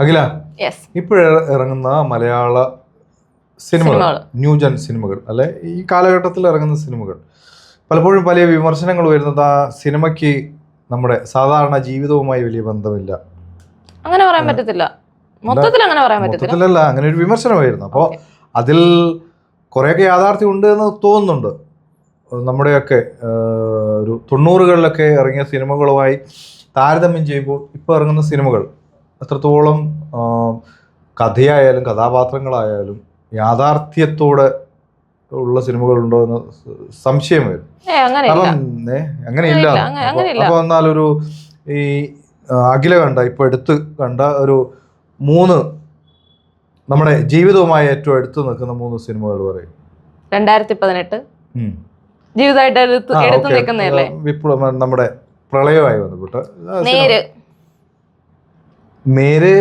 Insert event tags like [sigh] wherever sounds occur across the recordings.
അഖില ഇറങ്ങുന്ന മലയാള സിനിമകൾ new new gen സിനിമകൾ അല്ലെ? ഈ കാലഘട്ടത്തിൽ ഇറങ്ങുന്ന സിനിമകൾ. പലപ്പോഴും പല വിമർശനങ്ങൾ വരുന്നത് ആ സിനിമയ്ക്ക് നമ്മുടെ സാധാരണ ജീവിതവുമായി വലിയ ബന്ധമില്ല. അങ്ങനെ പറയാൻ പറ്റത്തില്ല. മൊത്തത്തിൽ അങ്ങനെ പറയാൻ പറ്റത്തില്ല. മൊത്തത്തിലല്ല അങ്ങനെ ഒരു വിമർശനമായിരുന്നു. അപ്പോൾ അതിൽ കുറേയൊക്കെ യാഥാർത്ഥ്യം ഉണ്ട് എന്ന് തോന്നുന്നുണ്ട്. നമ്മുടെയൊക്കെ ഒരു തൊണ്ണൂറുകളിലൊക്കെ ഇറങ്ങിയ സിനിമകളുമായി താരതമ്യം ചെയ്യുമ്പോൾ ഇപ്പോൾ ഇറങ്ങുന്ന സിനിമകൾ എത്രത്തോളം ആ, കഥയായാലും കഥാപാത്രങ്ങളായാലും യാഥാർത്ഥ്യത്തോടെ ഉള്ള സിനിമകൾ ഉണ്ടോ എന്ന് സംശയം വരും. അങ്ങനെയില്ല. അപ്പം എന്നാലൊരു ഈ അഖില കണ്ട ഇപ്പൊ എടുത്ത് കണ്ട ഒരു മൂന്ന് നമ്മുടെ ജീവിതവുമായി ഏറ്റവും എടുത്തു നിൽക്കുന്ന മൂന്ന് സിനിമകൾ പറയും. രണ്ടായിരത്തി പതിനെട്ട്. ജീവിതമായിട്ട് എടുത്ത് നിൽക്കുന്നതല്ലേ? വിപ്ലവ നമ്മുടെ പ്രളയമായി ബന്ധപ്പെട്ട് നേര്. നേര്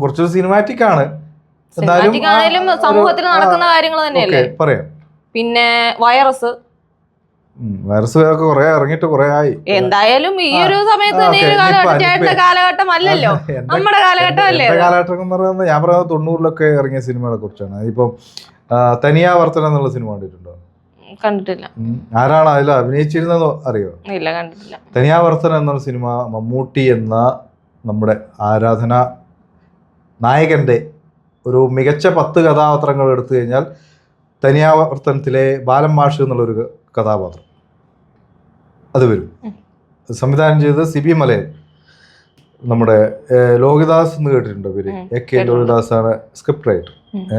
കുറച്ചൊരു സിനിമാറ്റിക് ആണ്. സിനിമാറ്റിക് ആണെങ്കിലും സമൂഹത്തിൽ നടക്കുന്ന കാര്യങ്ങൾ തന്നെയല്ലേ? പറയാം. പിന്നെ വൈറസ്. വൈറസ് ഒക്കെ കുറെ ഇറങ്ങിയിട്ട് കുറെ ആയി. എന്തായാലും ഈ ഒരു സമയത്ത് കാലഘട്ടം. കാലഘട്ടം അല്ലല്ലോ? നമ്മുടെ കാലഘട്ടം അല്ലേ കാലഘട്ടം എന്ന് പറയുന്നത് ഞാൻ പറയുന്നത് തൊണ്ണൂറിലൊക്കെ ഇറങ്ങിയ സിനിമകളെ കുറിച്ചാണ്. ഇപ്പം തനിയാവർത്തനം എന്നുള്ള സിനിമ കണ്ടിട്ടുണ്ടോ? കണ്ടിട്ടില്ല. ആരാണ് അതിൽ അഭിനയിച്ചിരുന്നത് അറിയോ? ഇല്ല കണ്ടിട്ടില്ല. തനിയാവർത്തനം എന്നൊരു സിനിമ മമ്മൂട്ടി എന്ന നമ്മുടെ ആരാധന നായകന്റെ ഒരു മികച്ച പത്ത് കഥാപാത്രങ്ങൾ എടുത്തു കഴിഞ്ഞാൽ തനിയാവർത്തനത്തിലെ ബാലൻ മാഷ് എന്നുള്ളൊരു കഥാപാത്രം അത് വരും. സംവിധാനം ചെയ്തത് സിബി മലയൻ നമ്മുടെ ലോകിദാസ് എന്ന് കേട്ടിട്ടുണ്ടോ പേര് എ കെ കേട്ടിട്ടുണ്ട്. ആണ് സ്ക്രിപ്റ്റ് റൈറ്റർ.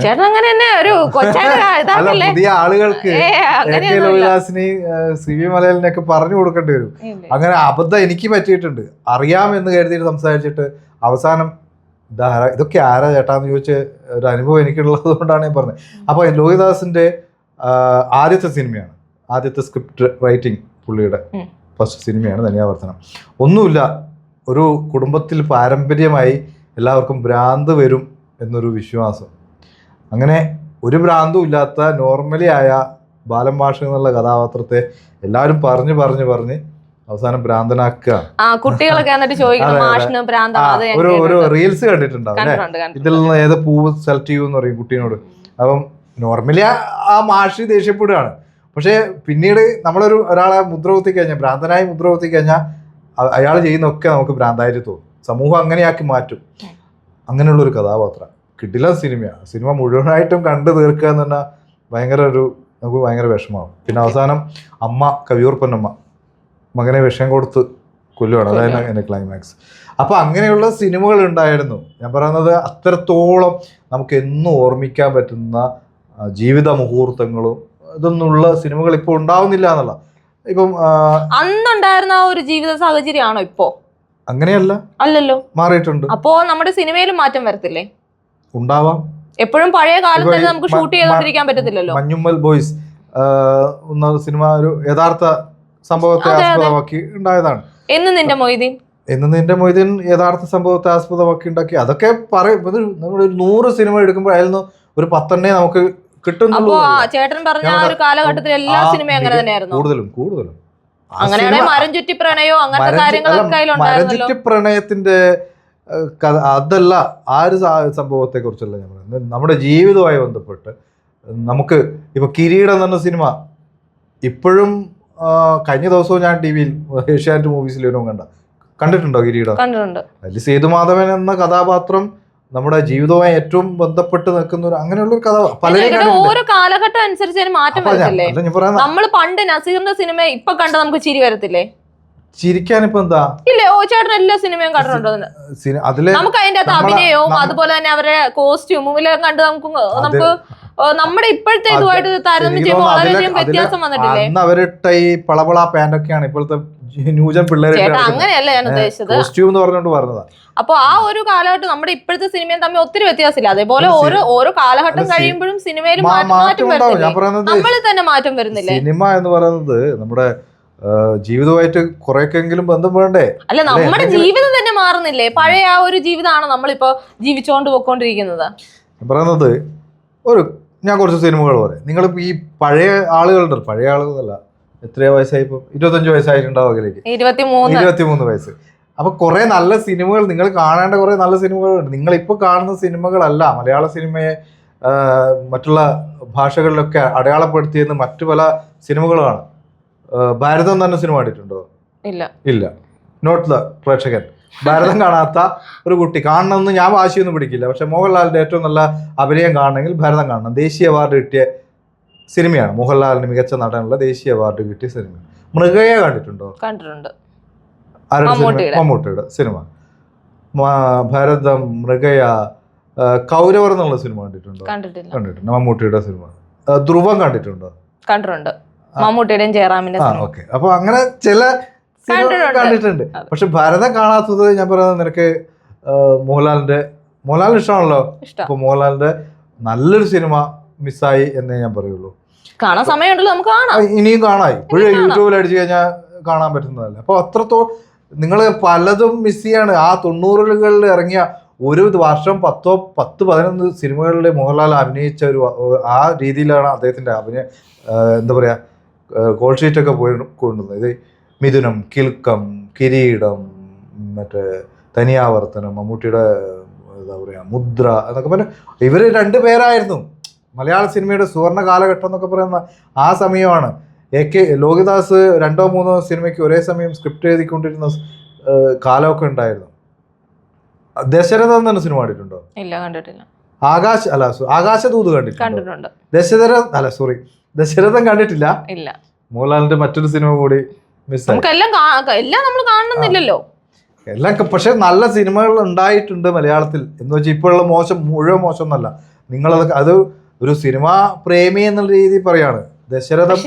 ചേട്ടൻ അങ്ങനെ തന്നെ ഒരു കൊച്ചായിട്ട് പുതിയ ആളുകൾക്ക് ഏ എ കെ അങ്ങനെയൊന്നുമില്ല ലോഹിദാസിന് സി വി മലയലിനൊക്കെ പറഞ്ഞു കൊടുക്കേണ്ടി വരും. അങ്ങനെ അബദ്ധം എനിക്ക് പറ്റിയിട്ടുണ്ട്. അറിയാമെന്ന് കരുതിയിട്ട് സംസാരിച്ചിട്ട് അവസാനം ഇതൊക്കെ ആരാ ചേട്ടാന്ന് ചോദിച്ച ഒരു അനുഭവം എനിക്കുള്ളത് കൊണ്ടാണ് ഞാൻ പറഞ്ഞത്. അപ്പോൾ ലോഹിദാസിന്റെ ആദ്യത്തെ സിനിമയാണ്. ആദ്യത്തെ സ്ക്രിപ്റ്റ് റൈറ്റിംഗ് പുള്ളിയുടെ ഫസ്റ്റ് സിനിമയാണ് ധനിയാവർത്തനം ഒന്നുമില്ല ഒരു കുടുംബത്തിൽ പാരമ്പര്യമായി എല്ലാവർക്കും ഭ്രാന്ത് വരും എന്നൊരു വിശ്വാസം. അങ്ങനെ ഒരു ഭ്രാന്തും ഇല്ലാത്ത നോർമലി ആയ ബാലൻ മാഷ് എന്നുള്ള കഥാപാത്രത്തെ എല്ലാവരും പറഞ്ഞു പറഞ്ഞു പറഞ്ഞ് അവസാനം ഭ്രാന്തനാക്കുക. കുട്ടികളൊക്കെ എന്നിട്ട് ചോദിക്കണം ഒരു ഒരു റീൽസ് കണ്ടിട്ടുണ്ടാവും ഇതിൽ നിന്ന് ഏത് പൂവ് സെലക്ട് ചെയ്യുമെന്ന് പറയും കുട്ടീനോട്. അപ്പം നോർമലി ആ മാഷി ദേഷ്യപ്പെടുകയാണ്. പക്ഷേ പിന്നീട് നമ്മളൊരു ഒരാളെ മുദ്ര കുത്തി കഴിഞ്ഞാൽ ഭ്രാന്തനായി മുദ്ര കുത്തി കഴിഞ്ഞാൽ അയാൾ ചെയ്യുന്നൊക്കെ നമുക്ക് ഭ്രാന്തായിട്ട് തോന്നും. സമൂഹം അങ്ങനെയാക്കി മാറ്റും. അങ്ങനെയുള്ളൊരു അങ്ങനെയുള്ള ഒരു കഥാപാത്രം. കിടില സിനിമയാണ് സിനിമ മുഴുവനായിട്ടും കണ്ടു തീർക്കുക എന്ന് പറഞ്ഞാൽ ഭയങ്കര ഒരു നമുക്ക് ഭയങ്കര വിഷമമാവും പിന്നെ അവസാനം അമ്മ കവിയൂർ പൊന്നമ്മ മകനെ വിഷം കൊടുത്ത് കൊല്ലുവാണ്. അതായത് എന്റെ ക്ലൈമാക്സ് അപ്പൊ അങ്ങനെയുള്ള സിനിമകൾ ഉണ്ടായിരുന്നു. ഞാൻ പറയുന്നത് അത്രത്തോളം നമുക്ക് എന്നും ഓർമ്മിക്കാൻ പറ്റുന്ന ജീവിത മുഹൂർത്തങ്ങളും ഇതൊന്നുള്ള സിനിമകൾ ഇപ്പോൾ ഉണ്ടാവുന്നില്ല എന്നുള്ള. ഇപ്പം അന്നുണ്ടായിരുന്ന ആ ഒരു ജീവിത സാഹചര്യമാണോ ഇപ്പോ? അങ്ങനെയല്ല. അല്ലല്ലോ. മാറിയിട്ടുണ്ട്. അപ്പോ നമ്മുടെ സിനിമയിലും മാറ്റം വരത്തില്ലേ? ഉണ്ടാവാം. എപ്പോഴും പഴയ കാലത്ത് നമുക്ക് ഷൂട്ട് ചെയ്തോണ്ടിരിക്കാൻ പറ്റത്തില്ലല്ലോ. മഞ്ഞുമ്മൽ ബോയ്സ് എന്ന സിനിമ ഒരു യഥാർത്ഥ സംഭവത്തെ. ആസ്പദമാക്കി ഉണ്ടായതാണ്. എന്ന് നിന്റെ മൊയ്തീൻ? എന്ന് നിന്റെ മൊയ്തീൻ യഥാർത്ഥ സംഭവത്തെ ആസ്പദമാക്കി ഉണ്ടാക്കി. അതൊക്കെ പറയും. നമ്മൾ നമ്മളൊരു നൂറ് സിനിമ എടുക്കുമ്പോൾ അതിൽ ഒരു പത്തെണ്ണേ നമുക്ക് കിട്ടുന്നുള്ളൂ ചേട്ടൻ പറഞ്ഞ ആ ഒരു കാലഘട്ടത്തിൽ എല്ലാ സിനിമയും അങ്ങനെ തന്നെയായിരുന്നു. കൂടുതലും കൂടുതലും. അങ്ങനെയാണെങ്കിൽ മരം ചുറ്റി പ്രണയോ അങ്ങനത്തെ മരം കാര്യങ്ങളൊക്കെ അല്ല, അതിലുണ്ടായിരുന്നല്ലോ. പ്രണയത്തിന്റെ അതല്ല ആ ഒരു സംഭവത്തെ കുറിച്ചല്ല ഞാൻ പറയുന്നത്. നമ്മുടെ ജീവിതവുമായി ബന്ധപ്പെട്ട് നമുക്ക് ഇപ്പൊ കിരീടം എന്ന് പറഞ്ഞ സിനിമ ഇപ്പോഴും കഴിഞ്ഞ ദിവസവും ഞാൻ ടി വിയിൽ ഏഷ്യാനെറ്റ് മൂവീസിലും കണ്ട. കണ്ടിട്ടുണ്ടോ കിരീടം? കണ്ടിട്ടുണ്ട്. അതിൽ സേതുമാധവൻ എന്ന കഥാപാത്രം നമ്മുടെ ജീവിതവുമായി ഏറ്റവും ബന്ധപ്പെട്ട് നിൽക്കുന്ന ഒരു അങ്ങനെയുള്ള ഒരു കഥ പലരും ഓരോ കാലഘട്ടം അനുസരിച്ച് മാറ്റം വരത്തില്ലേ? നമ്മൾ പണ്ട് നസീറിന്റെ സിനിമ ഇപ്പൊ കണ്ട നമുക്ക് ചിരി വരത്തില്ലേ? ചിരിക്കാൻ ഇപ്പൊ എന്താ? ഇല്ലേ ഓ ചേട്ടൻ എല്ലാ സിനിമയും കണ്ടിട്ടുണ്ടോ? അതിന്? നമുക്ക് അതിന്റെ അകത്ത് അഭിനയവും അതുപോലെ തന്നെ അവരെ കോസ്റ്റ്യൂമും എല്ലാം കണ്ട് നമുക്ക് നമുക്ക് നമ്മുടെ ഇപ്പോഴത്തെ ഇതുമായിട്ട് താരതമ്യം ചെയ്യുമ്പോൾ വളരെയധികം വ്യത്യാസം വന്നിട്ടില്ലേ? അന്ന് അവരിട്ട ഈ പളപള പാന്റൊക്കെയാണ് ഇപ്പോഴത്തെ ന്യൂജൻ പിള്ളേരെ അങ്ങനെയല്ല ഞാൻ ഉദ്ദേശിച്ചത്? കോസ്റ്റ്യൂം എന്ന് പറഞ്ഞുകൊണ്ട് പറഞ്ഞതാ. അപ്പൊ ആ ഒരു കാലഘട്ടം നമ്മുടെ ഇപ്പോഴത്തെ സിനിമയും തമ്മിൽ ഒത്തിരി വ്യത്യാസമില്ല. അതേപോലെ ഓരോ ഓരോ കാലഘട്ടം കഴിയുമ്പോഴും സിനിമയിൽ മാറ്റം വരുന്നില്ല? നമ്മളിൽ തന്നെ മാറ്റം വരുന്നില്ലേ? സിനിമ എന്ന് പറയുന്നത് നമ്മുടെ ജീവിതമായിട്ട് കുറെയൊക്കെങ്കിലും ബന്ധം വേണ്ടേ? അല്ല നമ്മുടെ ജീവിതം തന്നെ മാറുന്നില്ലേ? പഴയ ആ ഒരു ജീവിതമാണ് നമ്മളിപ്പോ ജീവിച്ചോണ്ട് പോയിക്കൊണ്ടിരിക്കുന്നത് പറയുന്നത് ഒരു ഞാൻ കുറച്ച് സിനിമകൾ പറയാം. നിങ്ങളിപ്പോ ഈ പഴയ ആളുകളുണ്ട് പഴയ ആളുകളല്ല എത്രയോ വയസ്സായി ഇപ്പോൾ ഇരുപത്തഞ്ച് വയസ്സായിട്ടുണ്ടാവും ഇരുപത്തിമൂന്ന്. വയസ്സ്. അപ്പൊ കുറെ നല്ല സിനിമകൾ നിങ്ങൾ കാണേണ്ട കുറെ നല്ല സിനിമകളുണ്ട്. നിങ്ങൾ ഇപ്പോൾ കാണുന്ന സിനിമകളല്ല മലയാള സിനിമയെ മറ്റുള്ള ഭാഷകളിലൊക്കെ അടയാളപ്പെടുത്തിയെന്ന് മറ്റു പല സിനിമകളുമാണ് ആ, ഭാരതം തന്നെ സിനിമ കണ്ടിട്ടുണ്ടോ? ഇല്ല. ഇല്ല. നോട്ട് ദ പ്രേക്ഷകൻ. ഭാരതം കാണാത്ത ഒരു കുട്ടി. കാണണമെന്ന് ഞാൻ വാശിയൊന്നും പിടിക്കില്ല. പക്ഷെ മോഹൻലാലിന്റെ ഏറ്റവും നല്ല അഭിനയം കാണണമെങ്കിൽ ഭാരതം കാണണം. ദേശീയ അവാർഡ് കിട്ടിയ സിനിമയാണ്. മോഹൻലാലിന് മികച്ച നടനുള്ള ദേശീയ അവാർഡ് കിട്ടിയ സിനിമ. മൃഗയെ കണ്ടിട്ടുണ്ടോ? കണ്ടിട്ടുണ്ട്. മമ്മൂട്ടിയുടെ. സിനിമ. ഭാരതം മൃഗയ കൗരവർ എന്നുള്ള സിനിമ കണ്ടിട്ടുണ്ടോ? കണ്ടിട്ടില്ല. കണ്ടിട്ടുണ്ട്. മമ്മൂട്ടിയുടെ സിനിമ. ധ്രുവം കണ്ടിട്ടുണ്ടോ? കണ്ടിട്ടുണ്ട്. മമ്മൂട്ടിയുടെയും ജയറാമിന്റെ ഓക്കെ. അപ്പൊ അങ്ങനെ ചില കണ്ടിട്ടുണ്ട്. പക്ഷെ ഭരതം കാണാത്തത് ഞാൻ പറയുന്നത് നിനക്ക് മോഹൻലാലിന്റെ മോഹൻലാലിന് ഇഷ്ടമാണല്ലോ? ഇഷ്ടം. അപ്പൊ മോഹൻലാലിന്റെ നല്ലൊരു സിനിമ മിസ്സായി എന്നേ ഞാൻ പറയുള്ളൂ. കാണാൻ സമയമുണ്ടല്ലോ നമുക്ക് കാണാം. ഇനിയും കാണാം ഇപ്പോഴും യൂട്യൂബിൽ അടിച്ചു കഴിഞ്ഞാൽ കാണാൻ പറ്റുന്നതല്ല. അപ്പൊ അത്രത്തോളം നിങ്ങൾ പലതും മിസ് ചെയ്യാണ്. ആ തൊണ്ണൂറുകളിൽ ഇറങ്ങിയ ഒരു വർഷം പത്തോ പത്ത് പതിനൊന്ന് സിനിമകളിൽ മോഹൻലാൽ അഭിനയിച്ച ഒരു ആ രീതിയിലാണ് അദ്ദേഹത്തിന്റെ അഭിനയ എന്താ പറയാ കോൾ ഷീറ്റൊക്കെ പോയി കൊണ്ടുവന്നത്. ഇത് മിഥുനം കിൽക്കം കിരീടം മറ്റേ തനിയാവർത്തനം മമ്മൂട്ടിയുടെ എന്താ പറയുക മുദ്ര എന്നൊക്കെ പറഞ്ഞ ഇവർ രണ്ടു പേരായിരുന്നു. മലയാള സിനിമയുടെ സുവർണ കാലഘട്ടം എന്നൊക്കെ പറയുന്ന ആ സമയമാണ്. എ കെ ലോഹിദാസ് രണ്ടോ മൂന്നോ സിനിമയ്ക്ക് ഒരേ സമയം സ്ക്രിപ്റ്റ് എഴുതിക്കൊണ്ടിരുന്ന കാലമൊക്കെ ഉണ്ടായിരുന്നു. ദശരഥം പറഞ്ഞ സിനിമ കണ്ടിട്ടുണ്ടോ? ഇല്ല കണ്ടിട്ടില്ല. ആകാശ അല്ല ആകാശദൂത് കണ്ടിട്ടുണ്ടോ? ദശരഥ അല്ല സോറി ദശരഥം കണ്ടിട്ടില്ല. ഇല്ല. മോഹൻലാലിന്റെ മറ്റൊരു സിനിമ കൂടി എല്ലാം എല്ലാം നമ്മൾ കാണണമെന്നില്ലല്ലോ. എല്ലാം പക്ഷെ നല്ല സിനിമകൾ ഉണ്ടായിട്ടുണ്ട് മലയാളത്തിൽ. എന്ന് വെച്ചാൽ ഇപ്പോഴുള്ള മോശം മുഴുവൻ മോശം എന്നല്ല നിങ്ങളത് അത് ഒരു സിനിമാ പ്രേമി എന്നുള്ള രീതിയിൽ പറയാണ്. ദശരഥം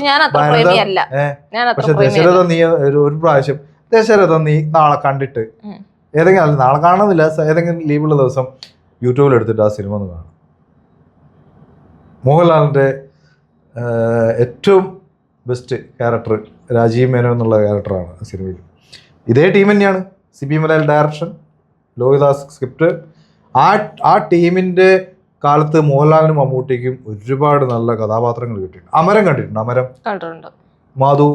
പക്ഷെ ദശരഥം നീ ഒരു പ്രാവശ്യം ദശരഥം നീ നാളെ കണ്ടിട്ട്. ഏതെങ്കിലും നാളെ കാണുന്നില്ല ഏതെങ്കിലും ലീവുള്ള ദിവസം യൂട്യൂബിൽ എടുത്തിട്ട് ആ സിനിമ ഒന്ന് കാണാം മോഹൻലാലിന്റെ ഏറ്റവും ബെസ്റ്റ് ക്യാരക്ടർ രാജീവ് മേനോൻ എന്നുള്ള ക്യാരക്ടറാണ് ആ സിനിമയിൽ. ഇതേ ടീം തന്നെയാണ്. C B Malayil direction Lohithadas script ആ ആ ടീമിന്റെ കാലത്ത് മോഹൻലാലിനും മമ്മൂട്ടിക്കും ഒരുപാട് നല്ല കഥാപാത്രങ്ങൾ കിട്ടിയിട്ടുണ്ട്. അമരം കണ്ടിട്ടുണ്ട്? അമരം? കണ്ടിട്ടുണ്ട്. മാധു?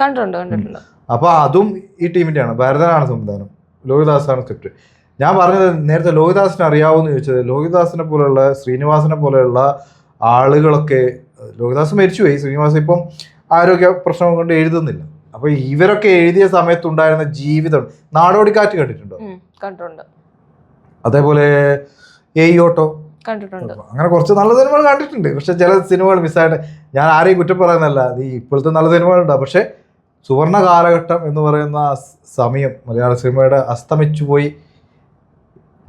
കണ്ടിട്ടുണ്ട് കണ്ടിട്ടുണ്ട്. അപ്പോൾ അതും ഈ ടീമിന്റെയാണ് ഭരതനാണ് സംവിധാനം. ലോഹിദാസാണ് സ്ക്രിപ്റ്റ് ഞാൻ പറഞ്ഞത് നേരത്തെ ലോഹിദാസിനെ അറിയാവുമെന്ന് ചോദിച്ചത്. ലോഹിദാസിനെ പോലെയുള്ള ശ്രീനിവാസനെ പോലെയുള്ള ആളുകളൊക്കെ ലോഹിദാസ് മരിച്ചുപോയി ശ്രീനിവാസ് ഇപ്പം ആരോഗ്യ പ്രശ്നം കൊണ്ട് എഴുതുന്നില്ല. അപ്പൊ ഇവരൊക്കെ എഴുതിയ സമയത്തുണ്ടായിരുന്ന ജീവിതം നാടോടിക്കാറ്റ് കണ്ടിട്ടുണ്ടോ? കണ്ടിട്ടുണ്ട്. അതേപോലെ ഏയ് ഓട്ടോ. കണ്ടിട്ടുണ്ട്. അങ്ങനെ കുറച്ച് നല്ല സിനിമകൾ കണ്ടിട്ടുണ്ട്. പക്ഷെ ചില സിനിമകൾ മിസ്സായിട്ട് ഞാൻ ആരെയും കുറ്റം പറയുന്നല്ല അത് ഇപ്പോഴത്തെ നല്ല സിനിമകളുണ്ട്. പക്ഷെ സുവർണ കാലഘട്ടം എന്ന് പറയുന്ന സമയം മലയാള സിനിമയുടെ അസ്തമിച്ചു പോയി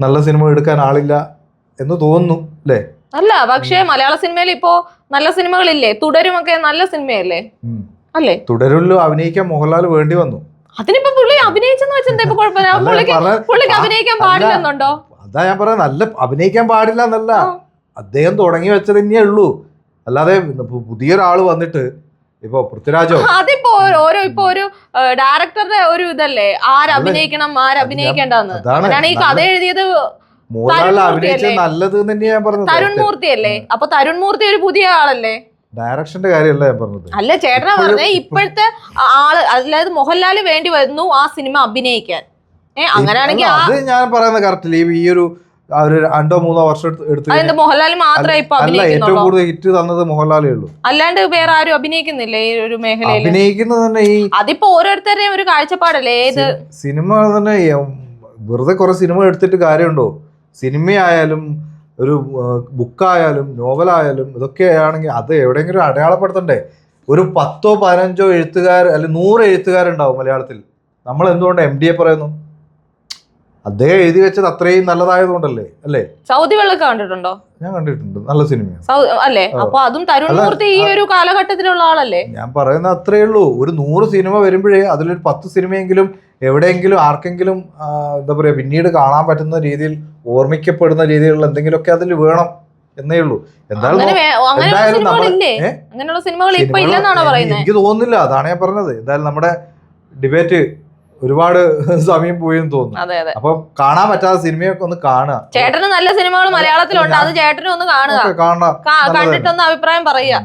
നല്ല സിനിമ എടുക്കാൻ ആളില്ല എന്ന് തോന്നുന്നു അല്ലേ? അല്ല പക്ഷേ മലയാള സിനിമയിൽ ഇപ്പോ നല്ല സിനിമകളില്ലേ? തുടരുമൊക്കെ നല്ല സിനിമയല്ലേ? അല്ലേ? തുടരുള്ളൂ അഭിനയിക്കാൻ മോഹൻലാൽ വേണ്ടി വന്നു. അതിനിപ്പോ പുള്ളി അഭിനയിച്ചെന്ന് വെച്ചാൽ ഇപ്പൊ കുഴപ്പമില്ല? പുള്ളിക്ക് പുള്ളിക്ക് അഭിനയിക്കാൻ പാടില്ലെന്നുണ്ടോ? അതാ ഞാൻ പറയാം നല്ല അഭിനയിക്കാൻ പാടില്ല എന്നല്ല. അദ്ദേഹം തുടങ്ങി വെച്ചത് തന്നെയേ ഉള്ളൂ. അല്ലാതെ പുതിയൊരാൾ പുതിയൊരാൾ വന്നിട്ട് ഇപ്പൊ പൃഥ്വിരാജോ? അതിപ്പോ ഓരോ- ഇപ്പൊ ഒരു ഡയറക്ടറുടെ ഒരു ഇതല്ലേ? ആര് അല്ല, അഭിനയിക്കണം ആര് അത് ഞാൻ- അതാണ് ഈ കഥ എഴുതിയത് മോഹൻലാൽ അഭിനയിച്ചത് നല്ലത് ഞാൻ തരുൺ മൂർത്തി അല്ലേ അപ്പൊ തരുൺ മൂർത്തി ഒരു പുതിയ ആളല്ലേ? ഡയറക്ഷന്റെ കാര്യമല്ല ഞാൻ പറഞ്ഞത്. അല്ല ചേട്ടനാ പറഞ്ഞ ഇപ്പോഴത്തെ ആൾ അതായത് മോഹൻലാൽ വേണ്ടി വരുന്നു ആ സിനിമ അഭിനയിക്കാൻ. ഏഹ് അങ്ങനെയാണെങ്കിൽ അത് ഞാൻ പറയുന്നത് കറക്റ്റ് ഈ ഒരു ഒരു രണ്ടോ മൂന്നോ വർഷം എടുത്ത് മോഹൻലാൽ മാത്രമേ ഇപ്പൊ അല്ല ഏറ്റവും കൂടുതൽ ഹിറ്റ് തന്നത് മോഹൻലാലേ ഉള്ളൂ. അല്ലാണ്ട് വേറെ ആരും അഭിനയിക്കുന്നില്ല ഈ ഒരു മേഖലയിൽ അഭിനയിക്കുന്നത് തന്നെ ഈ അതിപ്പോ ഓരോരുത്തരുടെയും ഒരു കാഴ്ചപ്പാടല്ലേ? ഏത് സിനിമ തന്നെ വെറുതെ കുറെ സിനിമ എടുത്തിട്ട് കാര്യമുണ്ടോ? സിനിമയായാലും ഒരു ബുക്കായാലും നോവലായാലും ഇതൊക്കെ ആണെങ്കിൽ അത് എവിടെയെങ്കിലും അടയാളപ്പെടുത്തണ്ടേ? ഒരു പത്തോ പതിനഞ്ചോ എഴുത്തുകാർ അല്ലെങ്കിൽ നൂറ് എഴുത്തുകാരുണ്ടാവും മലയാളത്തിൽ. നമ്മൾ എന്തുകൊണ്ട് എം ഡി എ പറയുന്നു? അദ്ദേഹം എഴുതി വെച്ചത് അത്രയും നല്ലതായതുകൊണ്ടല്ലേ അല്ലേ? സൗദി വെള്ളമൊക്കെ കണ്ടിട്ടുണ്ടോ? ഞാൻ കണ്ടിട്ടുണ്ട് നല്ല സിനിമയാണ്. അല്ലേ. അപ്പൊ അതും തരുൺ മൂർത്തി ഈ ഒരു കാലഘട്ടത്തിലുള്ള ആളല്ലേ? ഞാൻ പറയുന്ന അത്രേ ഉള്ളൂ. ഒരു നൂറ് സിനിമ വരുമ്പോഴേ അതിലൊരു പത്ത് സിനിമയെങ്കിലും എവിടെയെങ്കിലും ആർക്കെങ്കിലും എന്താ പറയുക പിന്നീട് കാണാൻ പറ്റുന്ന രീതിയിൽ ഓർമ്മിക്കപ്പെടുന്ന രീതിയിലുള്ള എന്തെങ്കിലുമൊക്കെ അതിൽ വേണം എന്നേ ഉള്ളൂ. എന്തായാലും എനിക്ക് തോന്നുന്നില്ല. അതാണ് ഞാൻ പറഞ്ഞത്. എന്തായാലും നമ്മുടെ ഡിബേറ്റ് ഒരുപാട് [laughs] സമയം പോയെന്ന് തോന്നുന്നു. അപ്പൊ കാണാൻ പറ്റാത്ത സിനിമയൊക്കെ ഒന്ന് കാണുക. ചേട്ടന് നല്ല സിനിമകൾ മലയാളത്തിലുണ്ട്. അത്. ചേട്ടനും ഒന്ന് കാണുക. കണ്ടിട്ടൊന്ന് അഭിപ്രായം പറയുക.